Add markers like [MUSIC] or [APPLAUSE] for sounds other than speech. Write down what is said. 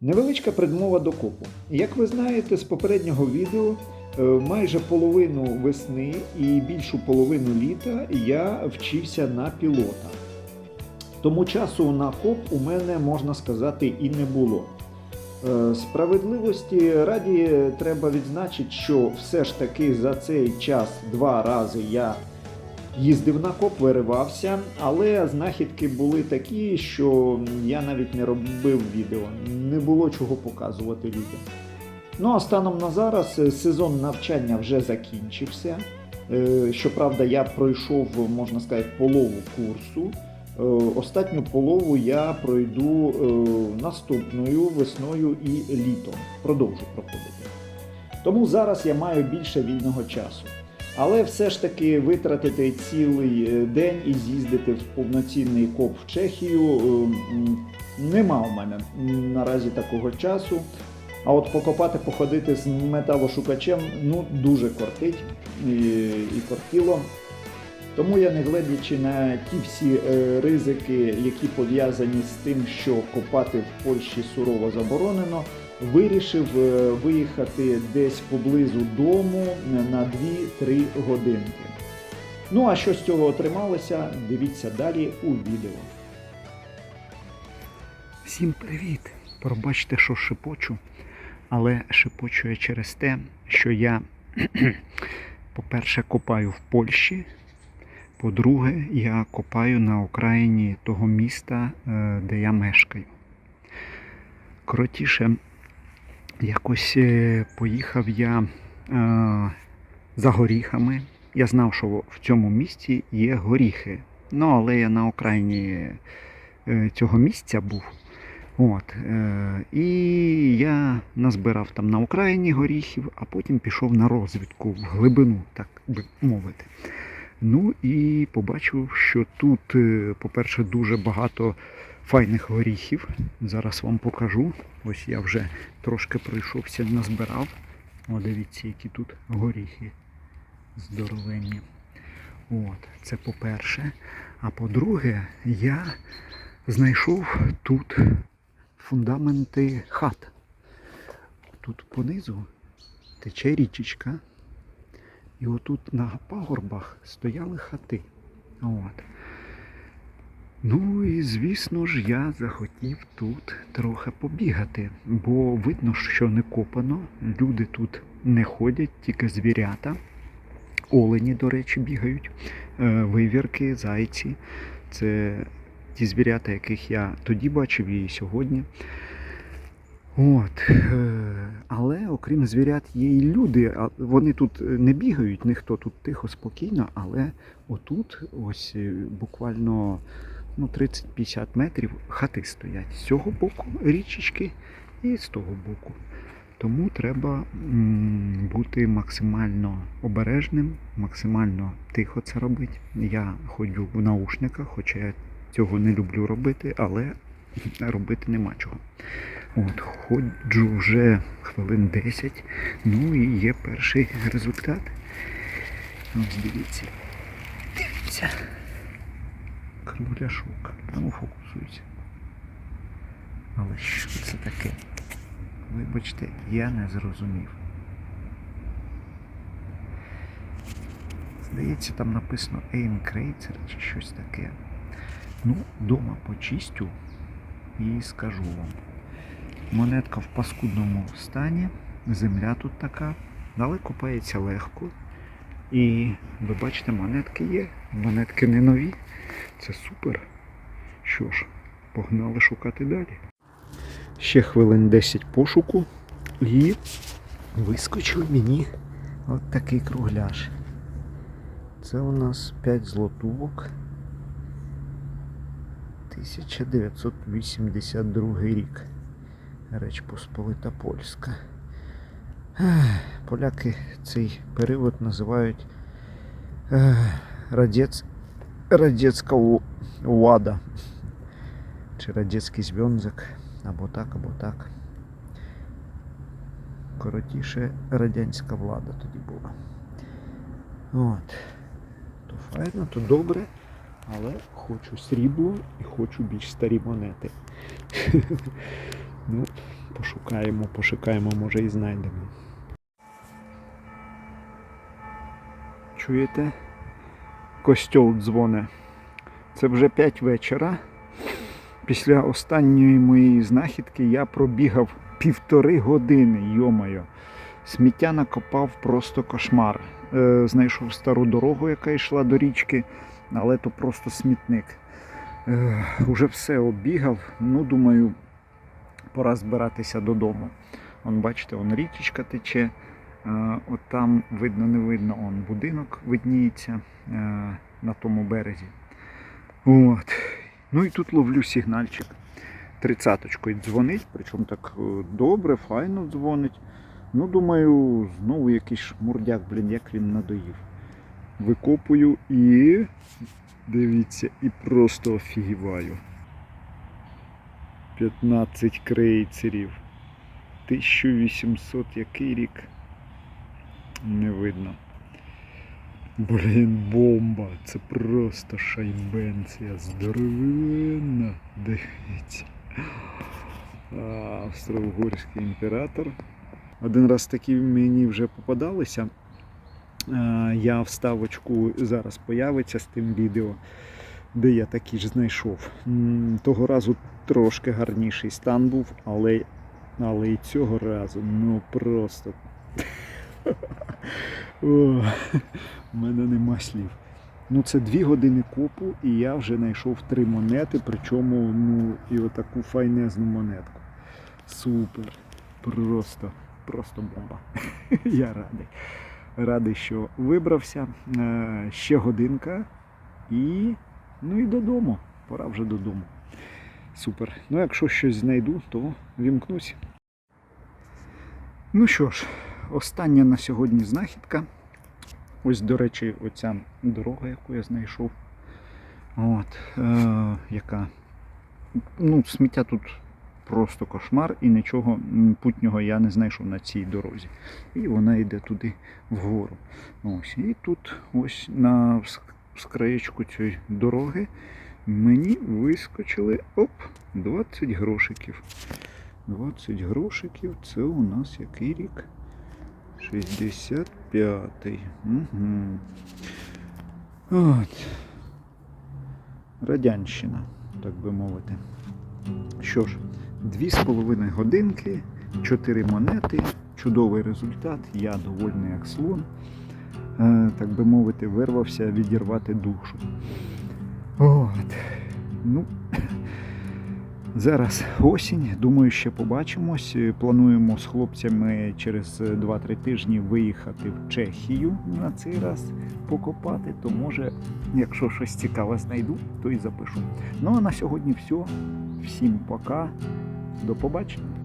Невеличка предмова до копу. Як ви знаєте з попереднього відео, е, майже половину весни і більшу половину літа я вчився на пілота. Тому часу на коп у мене, можна сказати, і не було. Е, Справедливості раді треба відзначити, що все ж таки за цей час два рази я їздив на коп, виривався, але знахідки були такі, що я навіть не робив відео, не було чого показувати людям. Ну а станом на зараз е, сезон навчання вже закінчився. Е, Щоправда, я пройшов, можна сказати, полову курсу. Е, Остатню полову я пройду наступною весною і літом. Продовжу проходити. Тому зараз я маю більше вільного часу. Але все ж таки витратити цілий е, день і з'їздити в повноцінний коп в Чехію е, нема у мене наразі такого часу. А от покопати, походити з металошукачем ну дуже кортить і, і кортіло. Тому я, не глядячи на ті всі е, ризики, які пов'язані з тим, що копати в Польщі сурово заборонено, вирішив е, виїхати десь поблизу дому на 2-3 годинки. Ну а що з цього отрималося, дивіться далі у відео. Всім привіт! Пробачте, що шепочу, але шепочу я через те, що я, [CLEARS THROAT] по-перше, копаю в Польщі. По-друге, я копаю на окраїні того міста, е, де я мешкаю. Коротіше, якось е, поїхав я е, за горіхами. Я знав, що в цьому місті є горіхи. Ну, але я на окраїні е, цього місця був. От, е, і я назбирав там на Україні горіхів, а потім пішов на розвідку в глибину, так би мовити. Ну і побачив, що тут, е, по-перше, дуже багато файних горіхів. Зараз вам покажу. Ось я вже трошки пройшовся, назбирав. О, дивіться, які тут горіхи здоровенні. От, це по-перше. А по-друге, я знайшов тут фундаменти хат. Тут понизу тече річечка. І отут на пагорбах стояли хати. От. Ну і звісно ж, я захотів тут трохи побігати, бо видно, що не копано. Люди тут не ходять, тільки звірята. Олені, до речі, бігають, е, вивірки, зайці. Це ті звірята, яких я тоді бачив і сьогодні. От. е, Але окрім звірят є і люди. Вони тут не бігають, ніхто тут тихо, спокійно, але отут ось е, буквально ну, 30-50 метрів хати стоять. З цього боку річечки і з того боку. Тому треба бути максимально обережним, максимально тихо це робити. Я ходжу в наушниках, хоча я цього не люблю робити, але робити нема чого. От, ходжу вже хвилин 10, ну і є перший результат. Ось дивіться. Дивіться. Кругляшок. Ну, фокусується. Але що це таке? Вибачте, я не зрозумів. Здається, там написано Aim Crater чи щось таке. Ну, дома почистю і скажу вам. Монетка в паскудному стані, земля тут така, але копається легко. І ви бачите, монетки є. Монетки не нові. Це супер. Що ж, погнали шукати далі. Ще хвилин 10 пошуку і вискочив мені от такий кругляш. Це у нас 5 злотувок. 1982 рік. Реч Посполита Польська. Поляки цей період називають ех, радєц... радєцька влада. Чи радянський зв'язок, або так, або так. Коротіше, радянська влада тоді була. От. То файно, то добре, але хочу срібло і хочу більш старі монети. [LAUGHS] Ну, пошукаємо, пошукаємо, може і знайдемо. Чуєте? Костьол дзвоне. Це вже 5 вечора. Після останньої моєї знахідки я пробігав півтори години, йомайо. Сміття накопав просто кошмар. Е, знайшов стару дорогу, яка йшла до річки, але то просто смітник. Е, уже все оббігав. Ну, думаю, пора збиратися додому. Вон, бачите, вон річечка тече. Е, От там видно, не видно, он будинок видніється е, на тому березі. От. Ну і тут ловлю сигнальчик. Тридцяточкою дзвонить, причому так е, добре, файно дзвонить. Ну, думаю, знову якийсь шмурдяк, блін, як він надоїв. Викопую і. Дивіться, і просто офігіваю. 15 крейцерів. 1800 який рік? Не видно. Блін, бомба. Це просто шайбенція здоровенна. Дивіться. Австро-Угорський імператор. Один раз такі мені вже попадалися. Я вставочку зараз появиться з тим відео, де я такі ж знайшов. Того разу трошки гарніший стан був, але, але і цього разу ну просто. О, у мене нема слів. Ну, це дві години копу, і я вже знайшов три монети, причому ну, і отаку файнезну монетку. Супер. Просто, просто бомба. [LAUGHS] Я радий. Радий, що вибрався. Е, Ще годинка і. Ну і додому. Пора вже додому. Супер. Ну, якщо щось знайду, то вімкнусь. Ну що ж, остання на сьогодні знахідка. Ось, до речі, оця дорога, яку я знайшов. От, е, яка. Ну, сміття тут просто кошмар і нічого путнього я не знайшов на цій дорозі. І вона йде туди вгору. Ось. І тут ось на скраєчку цієї дороги мені вискочили оп, 20 грошиків. 20 грошиків це у нас який рік? 65-й. Угу. От. Радянщина, так би мовити. Що ж, дві з половиною годинки, чотири монети, чудовий результат. Я довольний як слон. Е, так би мовити, вирвався відірвати душу. От. Ну, Зараз осінь, думаю, ще побачимось. Е, Плануємо з хлопцями через 2-3 тижні виїхати в Чехію на цей раз покопати. То може, якщо щось цікаве знайду, то і запишу. Ну а на сьогодні все. Всім пока. До побачення.